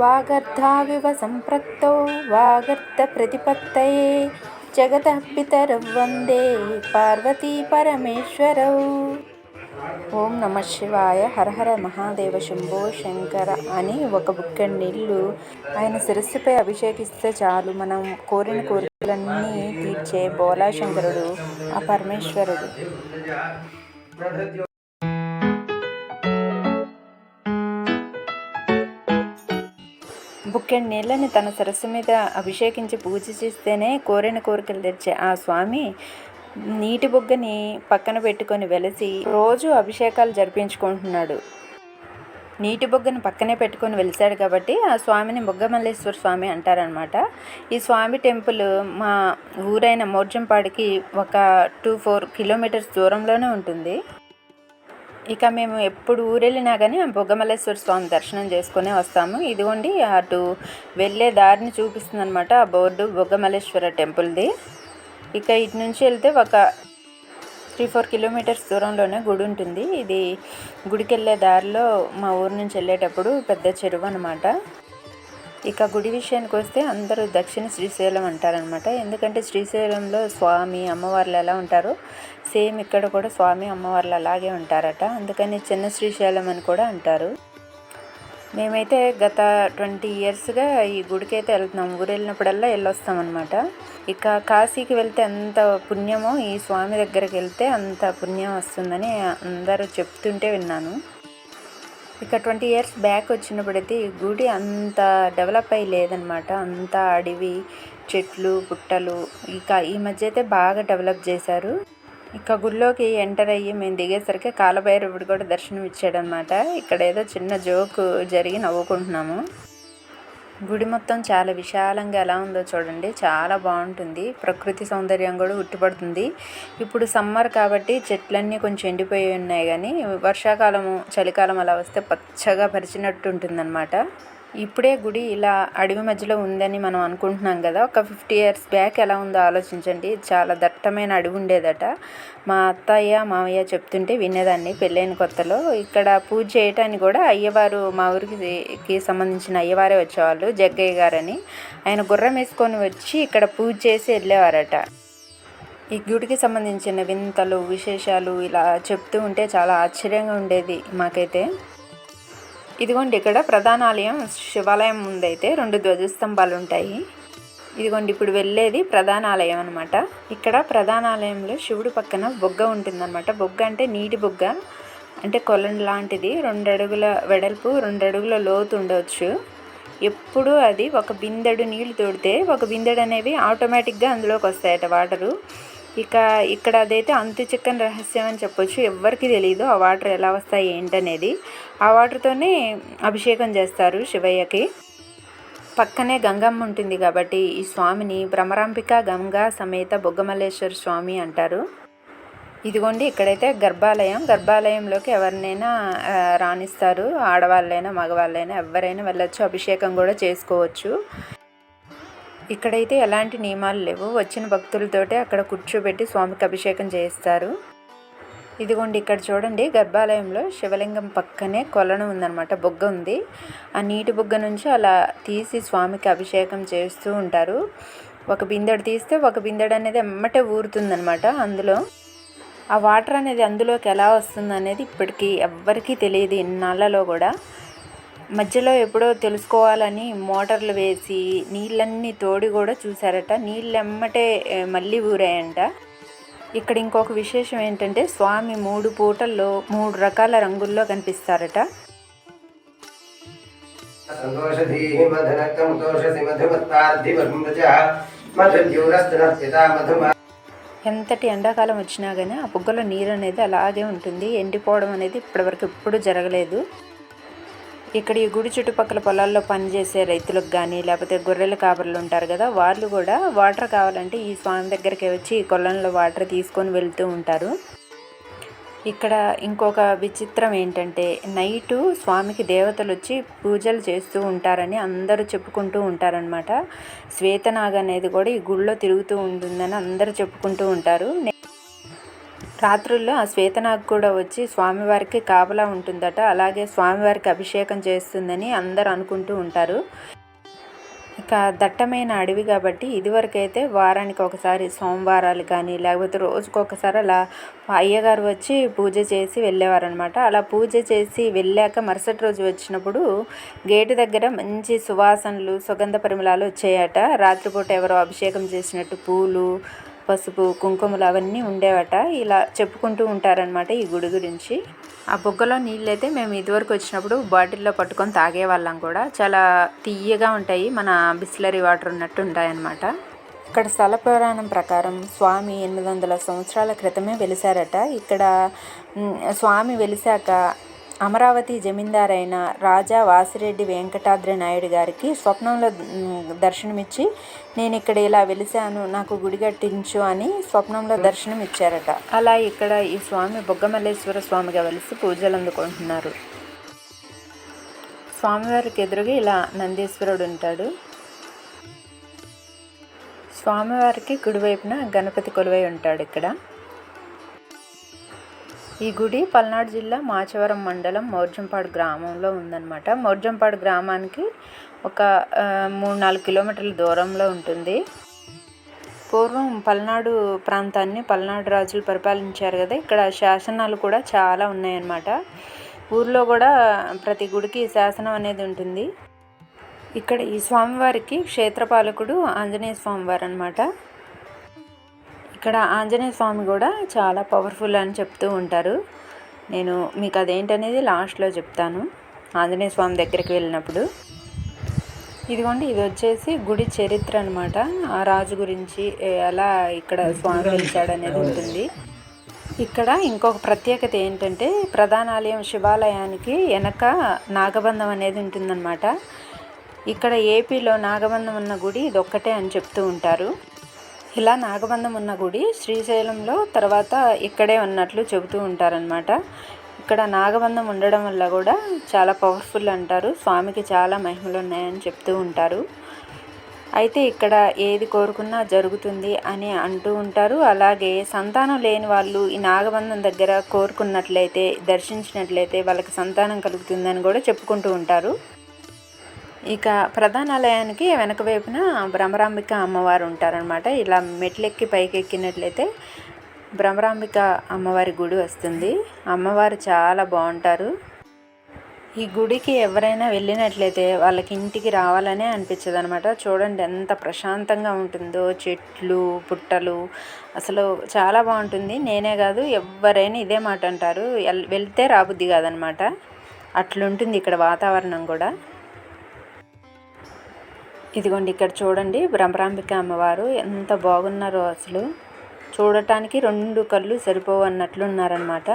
వాగర్ధావివ సంపృక్తౌ వాగర్ధప్రతిపత్తయే జగతః పితరౌ వందే పార్వతీ పరమేశ్వరౌ ఓం నమ శివాయ హరహర మహాదేవ శంభో శంకర అని ఒక బుక్క నీళ్ళు ఆయన శిరస్సుపై అభిషేకిస్తే చాలు. మనం కోరిన కోరికలన్నీ తీర్చే బోలాశంకరుడు ఆ పరమేశ్వరుడు. బుక్కెడు నీళ్ళని తన సరస్సు మీద అభిషేకించి పూజ చేస్తేనే కోరిన కోరికలు తెచ్చే ఆ స్వామి నీటి బుగ్గని పక్కన పెట్టుకొని వెలిసి రోజు అభిషేకాలు జరిపించుకుంటున్నాడు. నీటి బొగ్గను పక్కనే పెట్టుకొని వెలిశాడు కాబట్టి ఆ స్వామిని బొగ్గమల్లేశ్వర స్వామి అంటారనమాట ఈ స్వామి టెంపుల్ మా ఊరైన మోర్జంపాడికి ఒక టూ ఫోర్ కిలోమీటర్స్ దూరంలోనే ఉంటుంది. ఇక మేము ఎప్పుడు ఊరెళ్ళినా కానీ ఆ బొగ్గమల్లేశ్వర స్వామి దర్శనం చేసుకునే వస్తాము. ఇదిగోండి అటు వెళ్ళే దారిని చూపిస్తుంది అనమాట ఆ బోర్డు బొగ్గమల్లేశ్వర టెంపుల్ది. ఇక ఇటు నుంచి వెళ్తే ఒక త్రీ ఫోర్ కిలోమీటర్స్ దూరంలోనే గుడి ఉంటుంది. ఇది గుడికి వెళ్ళే దారిలో మా ఊరు నుంచి వెళ్ళేటప్పుడు పెద్ద చెరువు అనమాట ఇక గుడి విషయానికి వస్తే అందరూ దక్షిణ శ్రీశైలం అంటారనమాట ఎందుకంటే శ్రీశైలంలో స్వామి అమ్మవార్లు ఎలా ఉంటారో సేమ్ ఇక్కడ కూడా స్వామి అమ్మవార్లు అలాగే ఉంటారట. అందుకని చిన్న శ్రీశైలం అని కూడా అంటారు. మేమైతే గత ట్వంటీ ఇయర్స్గా ఈ గుడికి అయితే వెళ్తున్నాం. ఊరు వెళ్ళినప్పుడల్లా వెళ్ళొస్తాం అనమాట ఇక కాశీకి వెళ్తే అంత పుణ్యమో ఈ స్వామి దగ్గరికి వెళ్తే అంత పుణ్యం వస్తుందని అందరూ చెప్తుంటే విన్నాను. ఇక ట్వంటీ ఇయర్స్ బ్యాక్ వచ్చినప్పుడైతే ఈ గుడి అంత డెవలప్ అయ్యి లేదనమాట అంత అడవి చెట్లు పుట్టలు ఇక ఈ మధ్య అయితే బాగా డెవలప్ చేశారు. ఇక గుడిలోకి ఎంటర్ అయ్యి మేము దిగేసరికి కాలభైరవుడు కూడా దర్శనం ఇచ్చాడనమాట ఇక్కడ ఏదో చిన్న జోక్ జరిగి నవ్వుకుంటున్నాము. గుడి మొత్తం చాలా విశాలంగా ఎలా ఉందో చూడండి. చాలా బాగుంటుంది. ప్రకృతి సౌందర్యం కూడా ఉట్టిపడుతుంది. ఇప్పుడు సమ్మర్ కాబట్టి చెట్లన్నీ కొంచెం ఎండిపోయి ఉన్నాయి కానీ వర్షాకాలము చలికాలం అలా వస్తే పచ్చగా పరిచినట్టు ఉంటుందన్నమాట. ఇప్పుడే గుడి ఇలా అడవి మధ్యలో ఉందని మనం అనుకుంటున్నాం కదా. ఒక ఫిఫ్టీ ఇయర్స్ బ్యాక్ ఎలా ఉందో ఆలోచించండి. చాలా దట్టమైన అడవి ఉండేదట. మా అత్తయ్య మామయ్య చెప్తుంటే వినేదాన్ని పెళ్ళైన కొత్తలో. ఇక్కడ పూజ చేయటానికి కూడా అయ్యవారు మా ఊరికి సంబంధించిన అయ్యవారే వచ్చేవాళ్ళు జగ్గయ్య గారని. ఆయన గుర్రం వేసుకొని వచ్చి ఇక్కడ పూజ చేసి వెళ్ళేవారట. ఈ గుడికి సంబంధించిన వింతలు విశేషాలు ఇలా చెప్తూ ఉంటే చాలా ఆశ్చర్యంగా ఉండేది మాకైతే. ఇదిగోండి ఇక్కడ ప్రధాన ఆలయం శివాలయం ముందైతే రెండు ధ్వజస్తంభాలు ఉంటాయి ఇదిగోండి ఇప్పుడు వెళ్ళేది ప్రధాన ఆలయం అనమాట ఇక్కడ ప్రధాన ఆలయంలో శివుడు పక్కన బొగ్గ ఉంటుందన్నమాట. బొగ్గ అంటే నీటి బొగ్గ. అంటే కొలను లాంటిది. రెండు అడుగుల వెడల్పు రెండు అడుగుల లోతు ఉండవచ్చు ఎప్పుడు అది ఒక బిందెడు నీళ్ళు తోడితే ఒక బిందెడు అనేవి ఆటోమేటిక్గా అందులోకి వస్తాయట వాటరు. ఇక ఇక్కడ అదైతే అంతు చిక్కని రహస్యం అని చెప్పొచ్చు. ఎవ్వరికి తెలియదు ఆ వాటర్ ఎలా వస్తాయి ఏంటనేది. ఆ వాటర్తోనే అభిషేకం చేస్తారు శివయ్యకి. పక్కనే గంగమ్మ ఉంటుంది కాబట్టి ఈ స్వామిని భ్రమరాంబిక గంగా సమేత బొగ్గమల్లేశ్వర స్వామి అంటారు. ఇదిగోండి ఇక్కడైతే గర్భాలయం. గర్భాలయంలోకి ఎవరినైనా రాణిస్తారు. ఆడవాళ్ళైనా మగవాళ్ళైనా ఎవరైనా వెళ్ళొచ్చు అభిషేకం కూడా చేసుకోవచ్చు. ఇక్కడైతే ఎలాంటి నియమాలు లేవు. వచ్చిన భక్తులతోటే అక్కడ కూర్చోబెట్టి స్వామికి అభిషేకం చేయిస్తారు. ఇదిగోండి ఇక్కడ చూడండి గర్భాలయంలో శివలింగం పక్కనే కొలను ఉందన్నమాట బొగ్గ ఉంది. ఆ నీటి బొగ్గ నుంచి అలా తీసి స్వామికి అభిషేకం చేస్తూ ఉంటారు. ఒక బిందెడు తీస్తే ఒక బిందెడు అనేది ఎమ్మటే ఊరుతుందనమాట అందులో. ఆ వాటర్ అనేది అందులోకి ఎలా వస్తుంది అనేది ఇప్పటికీ ఎవ్వరికీ తెలియదు ఇన్నాళ్ళలో కూడా. మధ్యలో ఎప్పుడో తెలుసుకోవాలని మోటార్లు వేసి నీళ్ళన్నీ తోడి కూడా చూసారట నీళ్ళు ఎమ్మటే మళ్ళీ ఊరాయంట. ఇక్కడ ఇంకొక విశేషం ఏంటంటే స్వామి మూడు పూటల్లో మూడు రకాల రంగుల్లో కనిపిస్తారట. ఎంతటి ఎండాకాలం వచ్చినా కానీ ఆ బుగ్గలో నీరు అనేది అలాగే ఉంటుంది. ఎండిపోవడం అనేది ఇప్పటివరకు ఎప్పుడు జరగలేదు. ఇక్కడ ఈ గుడి చుట్టుపక్కల పొలాల్లో పనిచేసే రైతులకు కానీ లేకపోతే గొర్రెల కాపర్లు ఉంటారు కదా వాళ్ళు కూడా వాటర్ కావాలంటే ఈ స్వామి దగ్గరికి వచ్చి ఈ కొలంలో వాటర్ తీసుకొని వెళ్తూ ఉంటారు. ఇక్కడ ఇంకొక విచిత్రం ఏంటంటే నైటు స్వామికి దేవతలు వచ్చి పూజలు చేస్తూ ఉంటారని అందరూ చెప్పుకుంటూ ఉంటారనమాట శ్వేతనాగ అనేది కూడా ఈ గుళ్ళో తిరుగుతూ ఉంటుందని అందరూ చెప్పుకుంటూ ఉంటారు. రాత్రుల్లో ఆ శ్వేతనాగ్ కూడా వచ్చి స్వామివారికి కాపలా ఉంటుందట అలాగే స్వామివారికి అభిషేకం చేస్తుందని అందరు అనుకుంటూ ఉంటారు. ఇక దట్టమైన అడవి కాబట్టి ఇదివరకైతే వారానికి ఒకసారి సోమవారాలు కానీ లేకపోతే రోజుకు ఒకసారి అలా అయ్యగారు వచ్చి పూజ చేసి వెళ్ళేవారనమాట అలా పూజ చేసి వెళ్ళాక మరుసటి రోజు వచ్చినప్పుడు గేటు దగ్గర మంచి సువాసనలు సుగంధ పరిమళాలు వచ్చాయట. రాత్రిపూట ఎవరో అభిషేకం చేసినట్టు పూలు పసుపు కుంకుమలు అవన్నీ ఉండేవట. ఇలా చెప్పుకుంటూ ఉంటారనమాట ఈ గుడి గురించి. ఆ బుగ్గలో నీళ్ళైతే మేము ఇదివరకు వచ్చినప్పుడు బాటిల్లో పట్టుకొని తాగేవాళ్ళం కూడా. చాలా తీయగా ఉంటాయి. మన బిస్లరీ వాటర్ ఉన్నట్టు ఉంటాయన్నమాట. ఇక్కడ స్థల పురాణం ప్రకారం స్వామి ఎనిమిది వందల సంవత్సరాల క్రితమే వెలిసారట ఇక్కడ స్వామి వెలిసాక అమరావతి జమీందారైన రాజా వాసిరెడ్డి వెంకటాద్రి నాయుడు గారికి స్వప్నంలో దర్శనమిచ్చి నేను ఇక్కడ ఇలా వెలిసాను నాకు గుడి కట్టించు అని స్వప్నంలో దర్శనం ఇచ్చారట అలా ఇక్కడ ఈ స్వామి బొగ్గమల్లేశ్వర స్వామిగా వెలిసి పూజలు అందుకుంటున్నారు. స్వామివారికి ఎదురుగా ఇలా నందీశ్వరుడు ఉంటాడు. స్వామివారికి కుడివైపున గణపతి కొలువై ఉంటాడు ఇక్కడ. ఈ గుడి పల్నాడు జిల్లా మాచవరం మండలం మౌర్జంపాడు గ్రామంలో ఉందన్నమాట. మౌర్జంపాడు గ్రామానికి ఒక మూడు నాలుగు కిలోమీటర్ల దూరంలో ఉంటుంది. పూర్వం పల్నాడు ప్రాంతాన్ని పల్నాడు రాజులు పరిపాలించారు కదా ఇక్కడ శాసనాలు కూడా చాలా ఉన్నాయన్నమాట. ఊర్లో కూడా ప్రతి గుడికి శాసనం అనేది ఉంటుంది. ఇక్కడ ఈ స్వామివారికి క్షేత్రపాలకుడు ఆంజనేయ స్వామివారు అనమాట ఇక్కడ ఆంజనేయ స్వామి కూడా చాలా పవర్ఫుల్ అని చెప్తూ ఉంటారు. నేను మీకు అదేంటనేది లాస్ట్లో చెప్తాను. ఆంజనేయ స్వామి దగ్గరికి వెళ్ళినప్పుడు. ఇదిగోండి ఇది వచ్చేసి గుడి చరిత్ర అనమాట ఆ రాజు గురించి ఎలా ఇక్కడ స్వామి వెలిచాడు అనేది ఉంటుంది. ఇక్కడ ఇంకొక ప్రత్యేకత ఏంటంటే ప్రధానాలయం శివాలయానికి వెనక నాగబంధం అనేది ఉంటుందన్నమాట. ఇక్కడ ఏపీలో నాగబంధం ఉన్న గుడి ఇదొక్కటే అని చెప్తూ ఉంటారు. ఇలా నాగబంధం ఉన్న గుడి శ్రీశైలంలో తర్వాత ఇక్కడే ఉన్నట్లు చెబుతూ ఉంటారనమాట ఇక్కడ నాగబంధం ఉండడం వల్ల కూడా చాలా పవర్ఫుల్ అంటారు. స్వామికి చాలా మహిమలు ఉన్నాయని చెప్తూ ఉంటారు. అయితే ఇక్కడ ఏది కోరుకున్నా జరుగుతుంది అని అంటూ ఉంటారు. అలాగే సంతానం లేని వాళ్ళు ఈ నాగబంధం దగ్గర కోరుకున్నట్లయితే దర్శించినట్లయితే వాళ్ళకి సంతానం కలుగుతుందని కూడా చెప్పుకుంటూ ఉంటారు. ఇక ప్రధాన ఆలయానికి వెనక వైపున భ్రమరాంబిక అమ్మవారు ఉంటారనమాట ఇలా మెట్లెక్కి పైకెక్కినట్లయితే భ్రమరాంబిక అమ్మవారి గుడి వస్తుంది. అమ్మవారు చాలా బాగుంటారు. ఈ గుడికి ఎవరైనా వెళ్ళినట్లయితే వాళ్ళకి ఇంటికి రావాలనే అనిపించదు అనమాట చూడండి ఎంత ప్రశాంతంగా ఉంటుందో చెట్లు పుట్టలు. అసలు చాలా బాగుంటుంది. నేనే కాదు ఎవరైనా ఇదే మాట అంటారు. వెళ్తే రాబుద్ది కాదనమాట అట్లుంటుంది ఇక్కడ వాతావరణం కూడా. ఇదిగోండి ఇక్కడ చూడండి భ్రమరాంబిక అమ్మవారు ఎంత బాగున్నారో అసలు. చూడటానికి రెండు కళ్ళు సరిపోవు అన్నట్లు ఉన్నారనమాట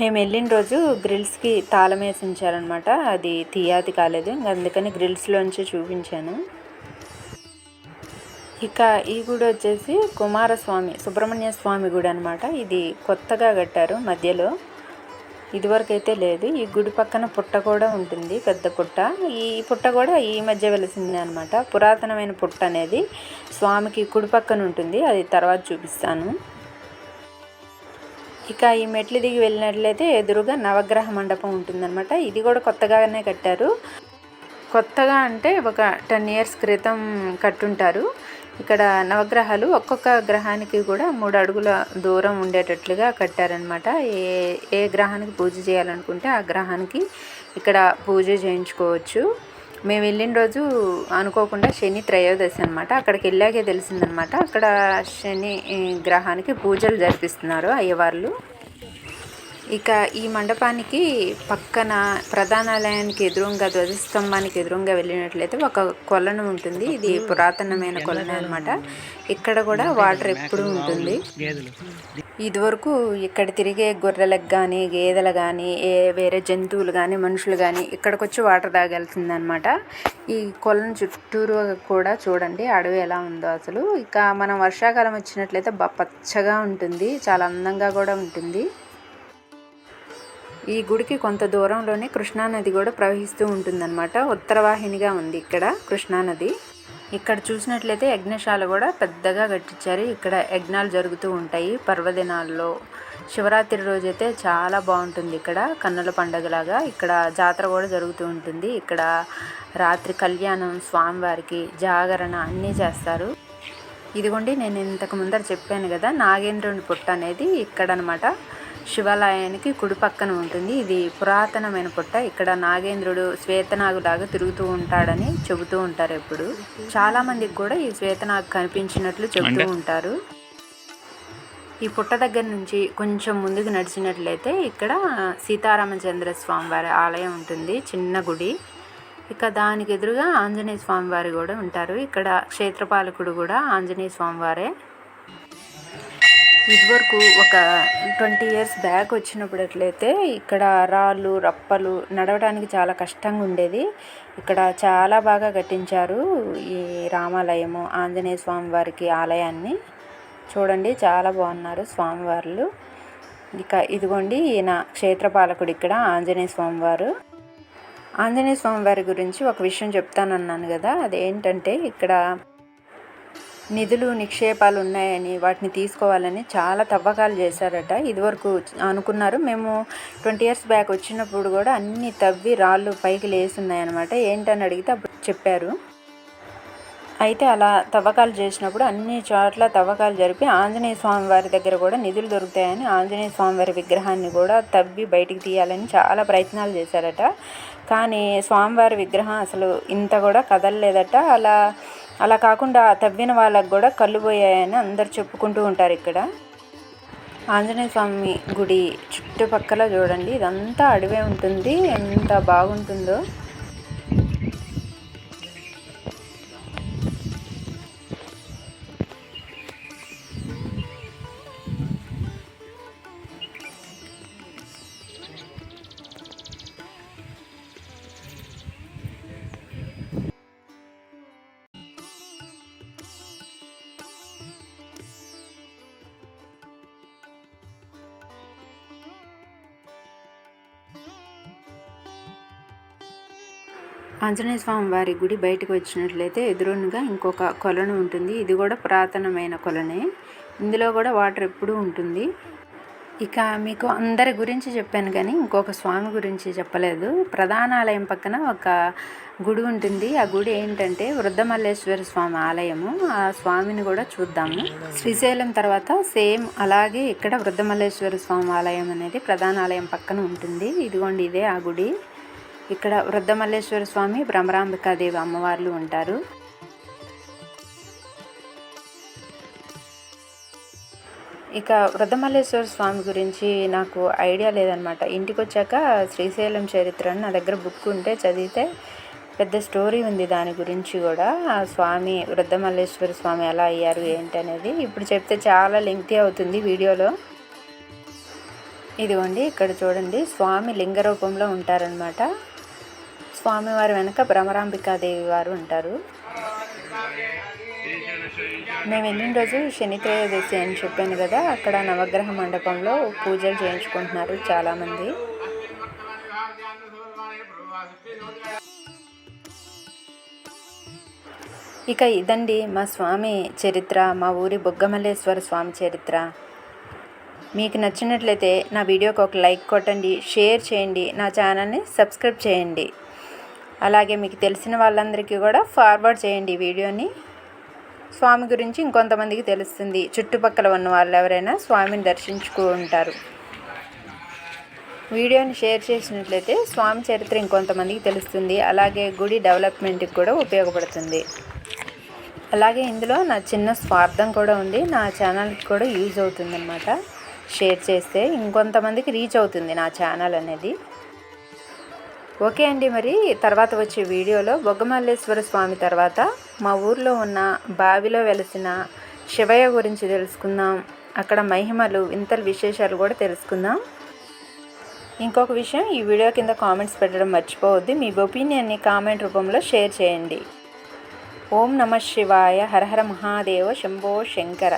మేము వెళ్ళిన రోజు గ్రిల్స్కి తాళం వేసి ఉంచారనమాట అది తీయాది కాలేదు అందుకని గ్రిల్స్లోంచి చూపించాను. ఇక ఈ గుడి వచ్చేసి కుమారస్వామి సుబ్రహ్మణ్య స్వామి గుడి అనమాట ఇది కొత్తగా కట్టారు మధ్యలో. ఇదివరకు అయితే లేదు. ఈ గుడి పక్కన పుట్ట కూడా ఉంటుంది పెద్ద పుట్ట. ఈ పుట్ట కూడా ఈ మధ్య వెలిసింది అనమాట పురాతనమైన పుట్ట అనేది స్వామికి కుడి పక్కన ఉంటుంది. అది తర్వాత చూపిస్తాను. ఇక ఈ మెట్లు దిగి వెళ్ళినట్లయితే ఎదురుగా నవగ్రహ మండపం ఉంటుందన్నమాట. ఇది కూడా కొత్తగానే కట్టారు. కొత్తగా అంటే ఒక టెన్ ఇయర్స్ క్రితం కట్టుంటారు. ఇక్కడ నవగ్రహాలు ఒక్కొక్క గ్రహానికి కూడా మూడు అడుగుల దూరం ఉండేటట్లుగా కట్టారనమాట ఏ ఏ గ్రహానికి పూజ చేయాలనుకుంటే ఆ గ్రహానికి ఇక్కడ పూజ చేయించుకోవచ్చు. మేము వెళ్ళిన రోజు అనుకోకుండా శని త్రయోదశి అనమాట అక్కడికి వెళ్ళాకే తెలిసిందనమాట అక్కడ శని గ్రహానికి పూజలు జరిపిస్తున్నారు అయ్యవార్లు. ఇక ఈ మండపానికి పక్కన ప్రధానాలయానికి ఎదురుగా ధ్వజస్తంభానికి ఎదురుగా వెళ్ళినట్లయితే ఒక కొలను ఉంటుంది. ఇది పురాతనమైన కొలను అనమాట ఇక్కడ కూడా వాటర్ ఎప్పుడు ఉంటుంది. ఇదివరకు ఇక్కడ తిరిగే గొర్రెలకు కానీ గేదెలు కానీ ఏ వేరే జంతువులు కానీ మనుషులు కానీ ఇక్కడికి వచ్చి వాటర్ తాగాల్సిందనమాట ఈ కొలను చుట్టూరు కూడా చూడండి అడవి ఎలా ఉందో అసలు. ఇక మనం వర్షాకాలం వచ్చినట్లయితే బా పచ్చగా ఉంటుంది చాలా అందంగా కూడా ఉంటుంది. ఈ గుడికి కొంత దూరంలోనే కృష్ణానది కూడా ప్రవహిస్తూ ఉంటుందన్నమాట. ఉత్తరవాహినిగా ఉంది ఇక్కడ కృష్ణానది. ఇక్కడ చూసినట్లయితే యజ్ఞశాల కూడా పెద్దగా కట్టించారు. ఇక్కడ యజ్ఞాలు జరుగుతూ ఉంటాయి. పర్వదినాల్లో శివరాత్రి రోజైతే చాలా బాగుంటుంది ఇక్కడ. కన్నుల పండగలాగా ఇక్కడ జాతర కూడా జరుగుతూ ఉంటుంది. ఇక్కడ రాత్రి కళ్యాణం స్వామివారికి జాగరణ అన్నీ చేస్తారు. ఇదిగోండి నేను ఇంతకు ముందర చెప్పాను కదా నాగేంద్రుని పుట్ట అనేది ఇక్కడ అనమాట శివాలయానికి కుడి పక్కన ఉంటుంది. ఇది పురాతనమైన పుట్ట. ఇక్కడ నాగేంద్రుడు శ్వేతనాగులాగా తిరుగుతూ ఉంటాడని చెబుతూ ఉంటారు ఎప్పుడు. చాలా మందికి కూడా ఈ శ్వేతనాగు కనిపించినట్లు చెబుతూ ఉంటారు. ఈ పుట్ట దగ్గర నుంచి కొంచెం ముందుకు నడిచినట్లయితే ఇక్కడ సీతారామచంద్ర స్వామి వారి ఆలయం ఉంటుంది. చిన్న గుడి. ఇక దానికి ఎదురుగా ఆంజనేయ స్వామి వారు కూడా ఉంటారు. ఇక్కడ క్షేత్రపాలకుడు కూడా ఆంజనేయ స్వామి వారే ఇదివరకు ఒక ట్వంటీ ఇయర్స్ బ్యాక్ వచ్చినప్పుడట్లయితే ఇక్కడ రాళ్ళు రప్పలు నడవడానికి చాలా కష్టంగా ఉండేది. ఇక్కడ చాలా బాగా కట్టించారు ఈ రామాలయము ఆంజనేయ స్వామి వారికి ఆలయాన్ని. చూడండి చాలా బాగున్నారు స్వామివార్లు. ఇక ఇదిగోండి ఈయన క్షేత్రపాలకుడు ఇక్కడ ఆంజనేయ స్వామివారు ఆంజనేయ స్వామివారి గురించి ఒక విషయం చెప్తానన్నాను కదా అదేంటంటే ఇక్కడ నిధులు నిక్షేపాలు ఉన్నాయని వాటిని తీసుకోవాలని చాలా తవ్వకాలు చేశారట. ఇదివరకు అనుకున్నారు. మేము ట్వంటీ ఇయర్స్ బ్యాక్ వచ్చినప్పుడు కూడా అన్ని తవ్వి రాళ్ళు పైకి లేసున్నాయన్నమాట ఏంటని అడిగితే అప్పుడు చెప్పారు. అయితే అలా తవ్వకాలు చేసినప్పుడు అన్ని చోట్ల తవ్వకాలు జరిపి ఆంజనేయ స్వామి వారి దగ్గర కూడా నిధులు దొరుకుతాయని ఆంజనేయ స్వామి వారి విగ్రహాన్ని కూడా తవ్వి బయటికి తీయాలని చాలా ప్రయత్నాలు చేశారట. కానీ స్వామివారి విగ్రహం అసలు ఇంత కూడా కదలలేదట. అలా అలా కాకుండా తవ్విన వాళ్ళకు కూడా కళ్ళు పోయాయని అందరు చెప్పుకుంటూ ఉంటారు ఇక్కడ. ఆంజనేయ స్వామి గుడి చుట్టుపక్కల చూడండి ఇదంతా అడవే ఉంటుంది ఎంత బాగుంటుందో. ఆంజనేయ స్వామి వారి గుడి బయటకు వచ్చినట్లయితే ఎదురుగా ఇంకొక కొలను ఉంటుంది. ఇది కూడా పురాతనమైన కొలనే. ఇందులో కూడా వాటర్ ఎప్పుడూ ఉంటుంది. ఇక మీకు అందరి గురించి చెప్పాను కానీ ఇంకొక స్వామి గురించి చెప్పలేదు. ప్రధాన ఆలయం పక్కన ఒక గుడి ఉంటుంది. ఆ గుడి ఏంటంటే వృద్ధమల్లేశ్వర స్వామి ఆలయము. ఆ స్వామిని కూడా చూద్దాము. శ్రీశైలం తర్వాత సేమ్ అలాగే ఇక్కడ వృద్ధమల్లేశ్వర స్వామి ఆలయం అనేది ప్రధాన ఆలయం పక్కన ఉంటుంది. ఇదిగోండి ఇదే ఆ గుడి. ఇక్కడ వృద్ధమల్లేశ్వర స్వామి భ్రమరాంబికాదేవి అమ్మవార్లు ఉంటారు. ఇక వృద్ధమల్లేశ్వర స్వామి గురించి నాకు ఐడియా లేదనమాట ఇంటికి వచ్చాక శ్రీశైలం చరిత్ర నా దగ్గర బుక్ ఉంటే చదివితే పెద్ద స్టోరీ ఉంది దాని గురించి కూడా. ఆ స్వామి వృద్ధమల్లేశ్వర స్వామి ఎలా అయ్యారు ఏంటి అనేది ఇప్పుడు చెప్తే చాలా లెంగ్తీ అవుతుంది వీడియోలో. ఇదిగోండి ఇక్కడ చూడండి స్వామి లింగ రూపంలో ఉంటారనమాట స్వామివారి వెనక భ్రమరాంబికాదేవి వారు ఉంటారు. మేము వెళ్ళిన రోజు శని త్రయోదశి అని చెప్పాను కదా అక్కడ నవగ్రహ మండపంలో పూజలు చేయించుకుంటున్నారు చాలామంది. ఇక ఇదండి మా స్వామి చరిత్ర మా ఊరి బొగ్గమల్లేశ్వర స్వామి చరిత్ర. మీకు నచ్చినట్లయితే నా వీడియోకి ఒక లైక్ కొట్టండి షేర్ చేయండి నా ఛానల్ని సబ్స్క్రైబ్ చేయండి. అలాగే మీకు తెలిసిన వాళ్ళందరికీ కూడా ఫార్వర్డ్ చేయండి వీడియోని. స్వామి గురించి ఇంకొంతమందికి తెలుస్తుంది. చుట్టుపక్కల ఉన్న వాళ్ళు ఎవరైనా స్వామిని దర్శించుకుంటారు వీడియోని షేర్ చేసినట్లయితే స్వామి చరిత్ర ఇంకొంతమందికి తెలుస్తుంది. అలాగే గుడి డెవలప్మెంట్కి కూడా ఉపయోగపడుతుంది. అలాగే ఇందులో నా చిన్న స్వార్థం కూడా ఉంది. నా ఛానల్కి కూడా యూజ్ అవుతుంది అనమాట షేర్ చేస్తే ఇంకొంతమందికి రీచ్ అవుతుంది నా ఛానల్ అనేది. ఓకే అండి మరి తర్వాత వచ్చే వీడియోలో బొగ్గమల్లేశ్వర స్వామి తర్వాత మా ఊర్లో ఉన్న బావిలో వెలిసిన శివయ్య గురించి తెలుసుకుందాం. అక్కడ మహిమలు వింతల విశేషాలు కూడా తెలుసుకుందాం. ఇంకొక విషయం ఈ వీడియో కింద కామెంట్స్ పెట్టడం మర్చిపోవద్దు. మీ ఒపీనియన్ని కామెంట్ రూపంలో షేర్ చేయండి. ఓం నమ శివాయ హరహర మహాదేవ శంభో శంకర.